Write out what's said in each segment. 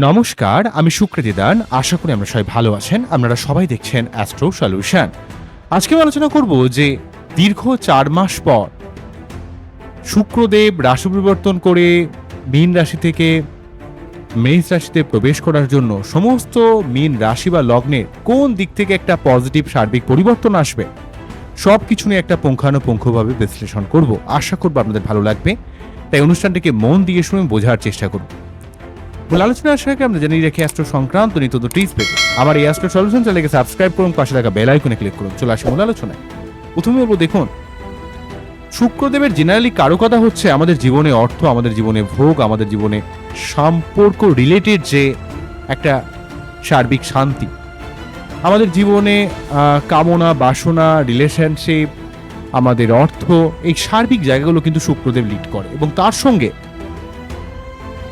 নমস্কার, আমি সুকৃতি দান। আশা করি আমরা সবাই ভালো আছেন। আপনারা সবাই দেখছেন অ্যাস্ট্রো সলিউশন আজকে আলোচনা করব যে দীর্ঘ চার মাস পর শুক্রদেব রাশি পরিবর্তন করে মীন রাশি থেকে মেষ রাশিতে প্রবেশ করার জন্য সমস্ত মীন রাশি বা লগ্নের কোন দিক থেকে একটা পজিটিভ সার্বিক পরিবর্তন আসবে? সব কিছু নিয়ে একটা পুঙ্খানুপুঙ্খভাবে বিশ্লেষণ করব। আশা করব আপনাদের ভালো লাগবে। তাই অনুষ্ঠানটিকে মন দিয়ে শুনে বোঝার চেষ্টা করব। মূল আলোচনা আসার আগে আমরা জানিয়ে রাখি অ্যাস্ট্রো সংক্রান্ত নিত্য টিপস পেতে। আমার এই অ্যাস্ট্রো সলিউশন চ্যানেলকে সাবস্ক্রাইব করুন, পাশে থাকা বেল আইকনে ক্লিক করুন। চলে আসি মূল আলোচনায়। প্রথমে বলব, দেখুন, শুক্রদেবের জেনারেলি কারও কথা হচ্ছে আমাদের জীবনে অর্থ, আমাদের জীবনে ভোগ, আমাদের জীবনে সম্পর্ক রিলেটেড যে একটা সার্বিক শান্তি। আমাদের জীবনে কামনা, বাসনা রিলেশনশিপ আমাদের অর্থ, এই সার্বিক জায়গাগুলো কিন্তু শুক্রদেব লিড করে। এবং তার সঙ্গে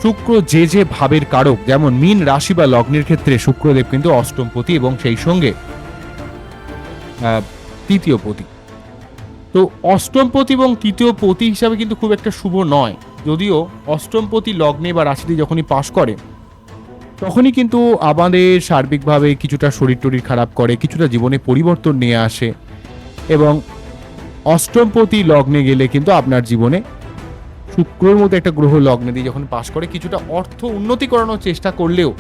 শুক্র যে যে ভাবের কারক, যেমন মীন রাশি বা লগ্নের ক্ষেত্রে শুক্রদেব কিন্তু অষ্টম অষ্টমপতি এবং সেই সঙ্গে তৃতীয় পতি। তো অষ্টমপতি এবং তৃতীয় পতি হিসাবে কিন্তু খুব একটা শুভ নয়। যদিও অষ্টমপতি লগ্নে বা রাশিতে যখনই পাশ করে তখনই কিন্তু আমাদের সার্বিকভাবে কিছুটা শরীর টরীর খারাপ করে, কিছুটা জীবনে পরিবর্তন নিয়ে আসে এবং অষ্টমপতি লগ্নে গেলে কিন্তু আপনার জীবনে শুক্রের মতো একটা গ্রহ লগ্নে দিয়ে যখন পাশ করে কিছুটা অর্থ উন্নতি করানোর চেষ্টা করলেও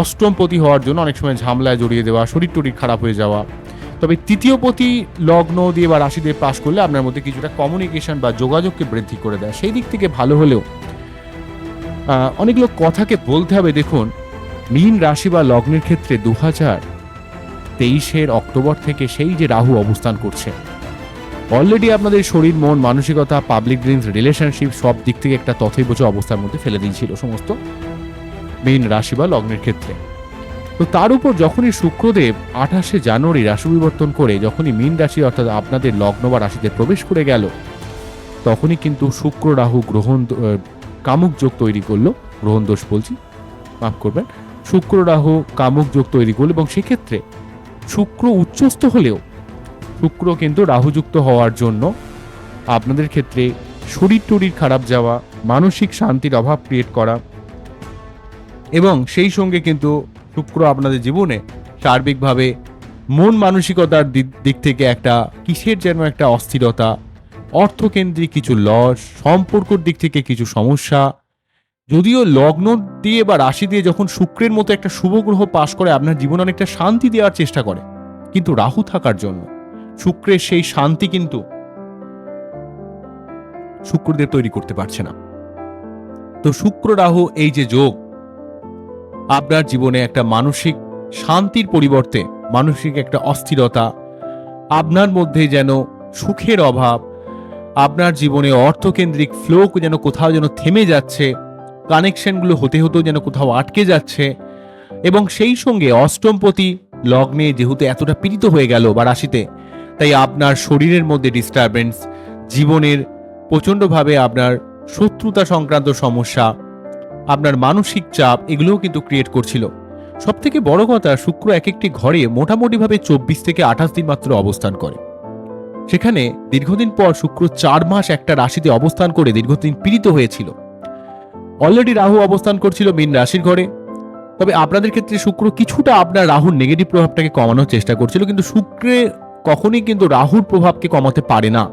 অষ্টমপতি হওয়ার জন্য অনেক সময় ঝামলায় জড়িয়ে দেওয়া, শরীর টরীর খারাপ হয়ে যাওয়া। তবে তৃতীয় পতি লগ্ন দিয়ে বা রাশি দিয়ে পাশ করলে আপনার মধ্যে কিছুটা কমিউনিকেশন বা যোগাযোগকে বৃদ্ধি করে দেয়। সেই দিক থেকে ভালো হলেও আহ, অনেক লোক কথাকে বলতে হবে দেখুন মীন রাশি বা লগ্নের ক্ষেত্রে দু হাজার তেইশের অক্টোবর থেকে সেই যে রাহু অবস্থান করছে। অলরেডি আপনাদের শরীর মন মানসিকতা পাবলিক ড্রিমস রিলেশনশিপ সব দিক থেকে একটা তথৈবচ অবস্থার মধ্যে ফেলে দিয়েছিল সমস্ত মীন রাশি বা লগ্নের ক্ষেত্রে। তো তার উপর যখনই শুক্রদেব আঠাশে জানুয়ারি রাশি পরিবর্তন করে যখনই মীন রাশি অর্থাৎ আপনাদের লগ্ন বা রাশিতে প্রবেশ করে গেল তখনই কিন্তু শুক্র রাহু গ্রহণ কামুক যোগ তৈরি করল। গ্রহণ দোষ বলছি, মাফ করবেন। শুক্র রাহু কামুক যোগ তৈরি করল এবং সেক্ষেত্রে শুক্র উচ্চস্থ হলেও, শুক্র কিন্তু রাহুযুক্ত হওয়ার জন্য আপনাদের ক্ষেত্রে শরীর টরীর খারাপ যাওয়া, মানসিক শান্তির অভাব ক্রিয়েট করা এবং সেই সঙ্গে কিন্তু শুক্র আপনাদের জীবনে সার্বিকভাবে মন মানসিকতার দিক থেকে একটা কিসের যেন একটা অস্থিরতা অর্থকেন্দ্রিক কিছু লস সম্পর্কর দিক থেকে কিছু সমস্যা। যদিও লগ্ন দিয়ে বা রাশি দিয়ে যখন শুক্রের মতো একটা শুভ গ্রহ পাশ করে, আপনার জীবনে অনেকটা শান্তি দেওয়ার চেষ্টা করে। কিন্তু রাহু থাকার জন্য, শুক্রের সেই শান্তি কিন্তু শুক্রদেব তৈরি করতে পারছে না। তো শুক্র রাহু, এই যে যোগ, আপনার জীবনে একটা মানসিক শান্তির পরিবর্তে, মানসিক একটা অস্থিরতা, আপনার মধ্যে যেন সুখের অভাব আপনার জীবনে অর্থকেন্দ্রিক ফ্লো যেন কোথাও যেন থেমে যাচ্ছে কানেকশনগুলো হতে হতেও যেন কোথাও আটকে যাচ্ছে, এবং সেই সঙ্গে অষ্টমপতি লগ্নে যেহেতু এতটা পীড়িত হয়ে গেল বা রাশিতে তাই আপনার শরীরের মধ্যে ডিস্টারবেন্স জীবনের প্রচণ্ডভাবে আপনার শত্রুতা সংক্রান্ত সমস্যা, আপনার মানসিক চাপ, এগুলোও কিন্তু ক্রিয়েট করছিল। সব থেকে বড় কথা, শুক্র এক একটি ঘরে মোটামুটিভাবে চব্বিশ থেকে আঠাশ দিন মাত্র অবস্থান করে। সেখানে দীর্ঘদিন পর শুক্র চার মাস একটা রাশিতে অবস্থান করে দীর্ঘদিন পীড়িত হয়েছিল। অলরেডি রাহু অবস্থান করছিল মীন রাশির ঘরে। তবে আপনাদের ক্ষেত্রে শুক্র কিছুটা আপনার রাহুর নেগেটিভ প্রভাবটাকে কমানোর চেষ্টা করছিল, কিন্তু শুক্রে কখনই কিন্তু রাহুর প্রভাবকে কমাতে পারে না।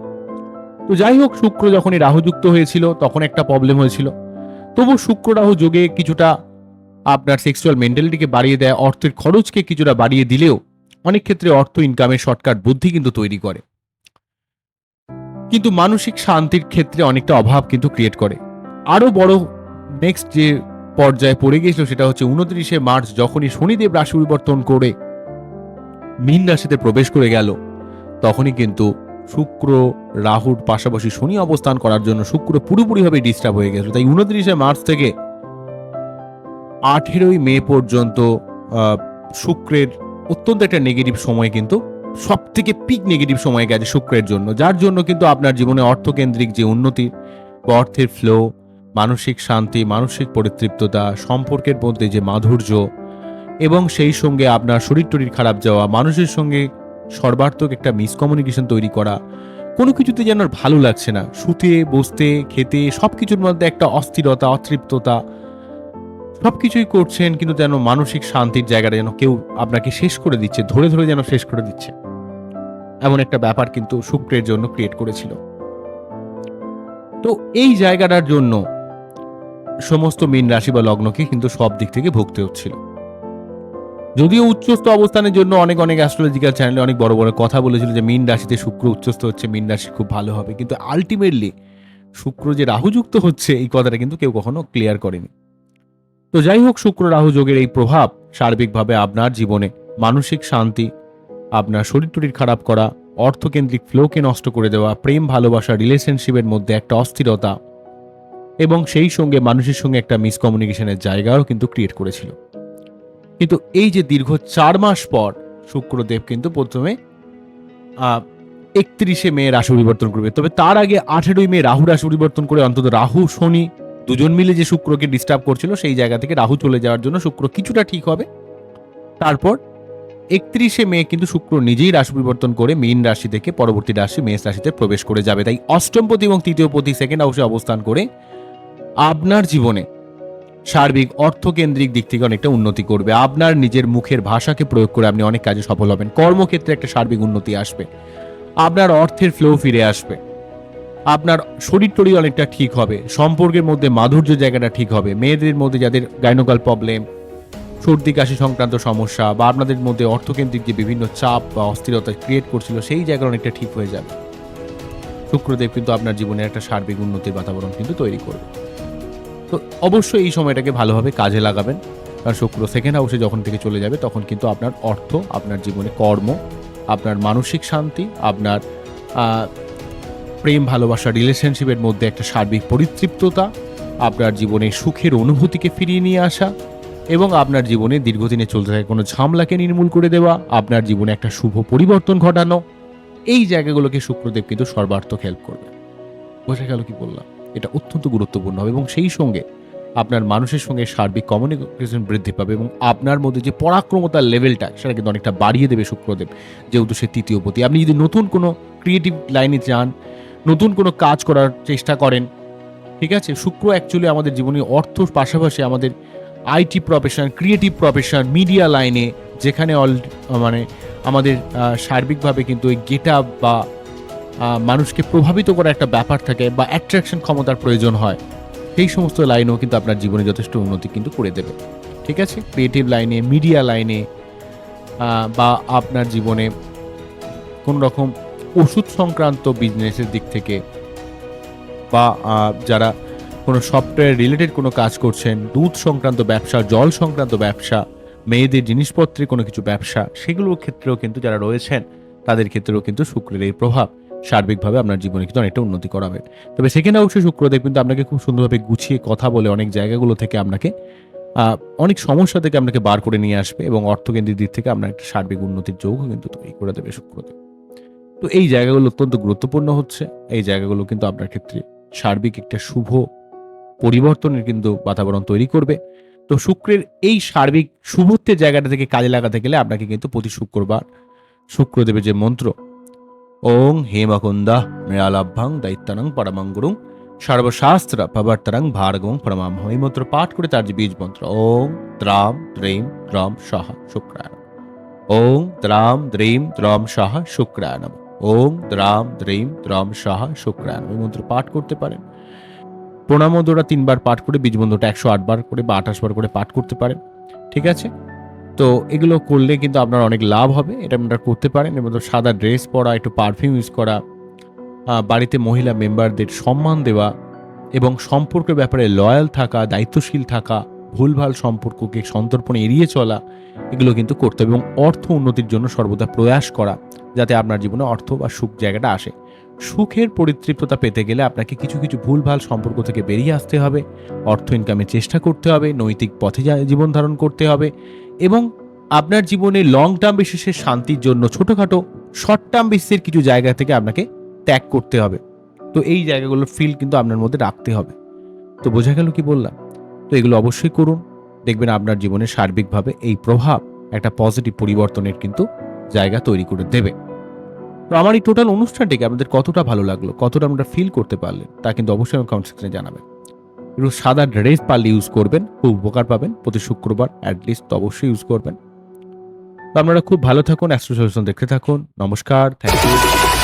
তো যাই হোক, শুক্র যখনই রাহুযুক্ত হয়েছিল, তখন একটা প্রবলেম হয়েছিল। তবু শুক্র রাহু যোগে কিছুটা আপনার সেক্সুয়াল মেন্টালিটিকে বাড়িয়ে দেয়, অর্থের খরচকে কিছুটা বাড়িয়ে দিলেও অনেক ক্ষেত্রে অর্থ ইনকামের শর্টকাট বুদ্ধি কিন্তু তৈরি করে। কিন্তু মানসিক শান্তির ক্ষেত্রে অনেকটা অভাব কিন্তু ক্রিয়েট করে। আরও বড় নেক্সট যে পর্যায়ে পড়ে গিয়েছিল সেটা হচ্ছে উনত্রিশে মার্চ যখনই শনিদেব রাশি পরিবর্তন করে মীন রাশিতে প্রবেশ করে গেল, তখনই কিন্তু শুক্র, রাহুর পাশাপাশি শনি অবস্থান করার জন্য শুক্র পুরোপুরিভাবে ডিস্টার্ব হয়ে গেছিল। তাই উনত্রিশে মার্চ থেকে আঠেরোই মে পর্যন্ত শুক্রের অত্যন্ত একটা নেগেটিভ সময় কিন্তু সব থেকে পিক নেগেটিভ সময় গেছে শুক্রের জন্য, যার জন্য কিন্তু আপনার জীবনে অর্থকেন্দ্রিক যে উন্নতি বা অর্থের ফ্লো মানসিক শান্তি, মানসিক পরিতৃপ্ততা, সম্পর্কের মধ্যে যে মাধুর্য, এবং সেই সঙ্গে আপনার শরীর টরীর খারাপ যাওয়া, মানুষের সঙ্গে সর্বার্থক একটা মিসকমিউনিকেশন তৈরি করা, কোনো কিছুতে যেন আর ভালো লাগছে না। শুতে, বসতে, খেতে সব কিছুর মধ্যে একটা অস্থিরতা, অতৃপ্ততা সব কিছুই করছেন কিন্তু যেন মানসিক শান্তির জায়গাটা যেন কেউ আপনাকে শেষ করে দিচ্ছে, ধরে ধরে যেন শেষ করে দিচ্ছে। এমন একটা ব্যাপার কিন্তু শুক্রের জন্য ক্রিয়েট করেছিল। তো এই জায়গাটার জন্য সমস্ত মীন রাশি বা লগ্নকে কিন্তু সব দিক থেকে ভুগতে হচ্ছিল। যদিও উচ্চস্থ অবস্থানের জন্য অনেক অনেক অ্যাস্ট্রোলজিক্যাল চ্যানেলে অনেক বড় বড় কথা বলেছিল যে মীন রাশিতে শুক্র উচ্চস্থ হচ্ছে, মীন রাশি খুব ভালো হবে। কিন্তু আলটিমেটলি শুক্র যে রাহুযুক্ত হচ্ছে, এই কথাটা কিন্তু কেউ কখনো ক্লিয়ার করেনি। তো যাই হোক, শুক্র রাহু যোগের এই প্রভাব সার্বিকভাবে আপনার জীবনে মানসিক শান্তি আপনার শরীর টরির খারাপ করা, অর্থকেন্দ্রিক ফ্লোকে নষ্ট করে দেওয়া, প্রেম, ভালোবাসা রিলেশনশিপের মধ্যে একটা অস্থিরতা এবং সেই সঙ্গে মানুষের সঙ্গে একটা মিসকমিউনিকেশনের জায়গাও কিন্তু ক্রিয়েট করেছিল। কিন্তু এই যে দীর্ঘ চার মাস পর শুক্রদেব কিন্তু প্রথমে একত্রিশে মে রাশি পরিবর্তন করবে। তবে তার আগে আঠেরোই মে রাহু রাশি পরিবর্তন করে অন্তত রাহু, শনি দুজন মিলে যে শুক্রকে ডিস্টার্ব করছিল, সেই জায়গা থেকে রাহু চলে যাওয়ার জন্য শুক্র কিছুটা ঠিক হবে। তারপর একত্রিশে মে কিন্তু শুক্র নিজেই রাশি পরিবর্তন করে মীন রাশি থেকে পরবর্তী রাশি মেষ রাশিতে প্রবেশ করে যাবে। তাই অষ্টমপতি এবং তৃতীয় পতি সেকেন্ড হাউসে অবস্থান করে আপনার জীবনে সার্বিক, অর্থকেন্দ্রিক দিক থেকে অনেকটা উন্নতি করবে। আপনার নিজের মুখের ভাষাকে প্রয়োগ করে আপনি অনেক কাজে সফল হবেন। কর্মক্ষেত্রে একটা সার্বিক উন্নতি আসবে। আপনার অর্থের ফ্লো ফিরে আসবে। আপনার শরীর টরীর অনেকটা ঠিক হবে। সম্পর্কের মধ্যে মাধুর্য জায়গাটা ঠিক হবে। মেয়েদের মধ্যে যাদের গাইনোকাল প্রবলেম সর্দি, কাশি সংক্রান্ত সমস্যা বা আপনাদের মধ্যে অর্থকেন্দ্রিক যে বিভিন্ন চাপ বা অস্থিরতা ক্রিয়েট করছিল, সেই জায়গা অনেকটা ঠিক হয়ে যাবে। শুক্রদেব কিন্তু আপনার জীবনে একটা সার্বিক উন্নতির বাতাবরণ কিন্তু তৈরি করবে। তো অবশ্যই এই সময়টাকে ভালোভাবে কাজে লাগাবেন। কারণ শুক্র সেকেন্ড হাউসে যখন থেকে চলে যাবে, তখন কিন্তু আপনার অর্থ, আপনার জীবনে কর্ম, আপনার মানসিক শান্তি, আপনার প্রেম, ভালোবাসা রিলেশনশিপের মধ্যে একটা সার্বিক পরিতৃপ্ততা, আপনার জীবনে সুখের অনুভূতিকে ফিরিয়ে নিয়ে আসা এবং আপনার জীবনে দীর্ঘদিনে চলতে থাকা কোনো ঝামলাকে নির্মূল করে দেওয়া, আপনার জীবনে একটা শুভ পরিবর্তন ঘটানো, এই জায়গাগুলোকে শুক্রদেব কিন্তু সর্বার্থক হেল্প করবে। বোঝা গেল কি বললাম? এটা অত্যন্ত গুরুত্বপূর্ণ হবে এবং সেই সঙ্গে আপনার মানুষের সঙ্গে সার্বিক কমিউনিকেশন বৃদ্ধি পাবে এবং আপনার মধ্যে যে পরাক্রমতার লেভেলটা সেটা কিন্তু অনেকটা বাড়িয়ে দেবে শুক্রদেব, যেহেতু সে তৃতীয় পতি। আপনি যদি নতুন কোনো ক্রিয়েটিভ লাইনে যান, নতুন কোনো কাজ করার চেষ্টা করেন, ঠিক আছে? শুক্র অ্যাকচুয়ালি আমাদের জীবনে অর্থর পাশাপাশি আমাদের IT profession creative profession media লাইনে যেখানে অল মানে আমাদের সার্বিকভাবে কিন্তু ওই গেট আপ বা মানুষকে প্রভাবিত করার একটা ব্যাপার থাকে বা অ্যাট্রাকশন ক্ষমতার প্রয়োজন হয়, সেই সমস্ত লাইনেও কিন্তু আপনার জীবনে যথেষ্ট উন্নতি কিন্তু করে দেবে। ঠিক আছে? ক্রিয়েটিভ লাইনে মিডিয়া লাইনে বা আপনার জীবনে কোন রকম ওষুধ সংক্রান্ত বিজনেসের দিক থেকে বা যারা কোনো সফটওয়্যার রিলেটেড কোনো কাজ করছেন, দুধ সংক্রান্ত ব্যবসা, জল সংক্রান্ত ব্যবসা, মেয়েদের জিনিসপত্রের কোনো কিছু ব্যবসা, সেগুলোর ক্ষেত্রেও কিন্তু যারা রয়েছেন, তাদের ক্ষেত্রেও কিন্তু শুক্রের এই প্রভাব। সার্বিকভাবে আপনার জীবনে কিন্তু অনেকটা উন্নতি করাবে। তবে সেখানে অবশ্যই শুক্র শুক্রদেব কিন্তু আপনাকে খুব সুন্দরভাবে গুছিয়ে কথা বলে অনেক জায়গাগুলো থেকে আপনাকে অনেক সমস্যা থেকে আপনাকে বার করে নিয়ে আসবে এবং অর্থকেন্দ্রিক দিক থেকে আপনার একটা সার্বিক উন্নতির যোগও কিন্তু তৈরি করে দেবে শুক্রদেব। তো এই জায়গাগুলো অত্যন্ত গুরুত্বপূর্ণ হচ্ছে। এই জায়গাগুলো কিন্তু আপনার ক্ষেত্রে সার্বিক একটা শুভ পরিবর্তনের কিন্তু বাতাবরণ তৈরি করবে। তো শুক্রের এই সার্বিক শুভত্বের জায়গাটা থেকে কাজে লাগাতে গেলে আপনাকে কিন্তু প্রতি শুক্রবার শুক্রদেবের যে মন্ত্র, ওং হেমকুন্দা মৃয়ালাভ্যাং দৈত্যানং পরমাঙ্গুরুং সর্বশাস্ত্র প্রবর্তরং ভার্গং প্রমাম এই মন্ত্র পাঠ করে তার যে বীজ মন্ত্র, ওং ত্রাম দ্রৈম দ্রম সহ শুক্রায় ওং ত্রাম দ্রৈম দ্রম সহ শুক্রায় নমঃ। ওং দ্রাম দ্রৈম দ্রম সহ শুক্রায় এই মন্ত্র পাঠ করতে পারেন। প্রণামোদরা তিনবার পাঠ করে বীজ বীজবন্ধটা একশো আটবার করে বা আঠাশ বার করে পাঠ করতে পারেন, ঠিক আছে? তো এগুলো করলে কিন্তু আপনার অনেক লাভ হবে, এটা আপনারা করতে পারেন এবং সাদা ড্রেস পরা, একটু পারফিউম ইউজ করা বাড়িতে মহিলা মেম্বারদের সম্মান দেওয়া এবং সম্পর্কের ব্যাপারে লয়াল থাকা, দায়িত্বশীল থাকা, ভুলভাল সম্পর্ককে সন্তর্পণে এড়িয়ে চলা, এগুলো কিন্তু করতে হবে এবং অর্থ উন্নতির জন্য সর্বদা প্রয়াস করা, যাতে আপনার জীবনে অর্থ বা সুখ জায়গাটা আসে। সুখের পরিতৃপ্ততা পেতে গেলে আপনাকে কিছু কিছু ভুলভাল সম্পর্ক থেকে বেরিয়ে আসতে হবে। অর্থ ইনকামের চেষ্টা করতে হবে, নৈতিক পথে জীবন ধারণ করতে হবে এবং আপনার জীবনে লং টার্ম বিশেষে শান্তির জন্য ছোটোখাটো শর্ট টার্ম বিশ্বের কিছু জায়গা থেকে আপনাকে ত্যাগ করতে হবে। তো এই জায়গাগুলোর ফিল কিন্তু আপনার মধ্যে রাখতে হবে। তো বোঝা গেল কি বললাম? তো এগুলো অবশ্যই করুন। দেখবেন আপনার জীবনে সার্বিকভাবে এই প্রভাব একটা পজিটিভ পরিবর্তনের কিন্তু জায়গা তৈরি করে দেবে। তো আমার এই টোটাল অনুষ্ঠানটিকে আপনাদের কতটা ভালো লাগল, কতটা আপনারা ফিল করতে পারলেন, তা কিন্তু অবশ্যই আমার কমেন্ট সেকশনে জানাবেন। একটু সাদা ড্রেস পারলে ইউজ করবেন, খুব উপকার পাবেন, প্রতি শুক্রবার অ্যাটলিস্ট অবশ্যই ইউজ করবেন। তো আপনারা খুব ভালো থাকুন অ্যাস্ট্রো দেখতে থাকুন, নমস্কার থ্যাংক ইউ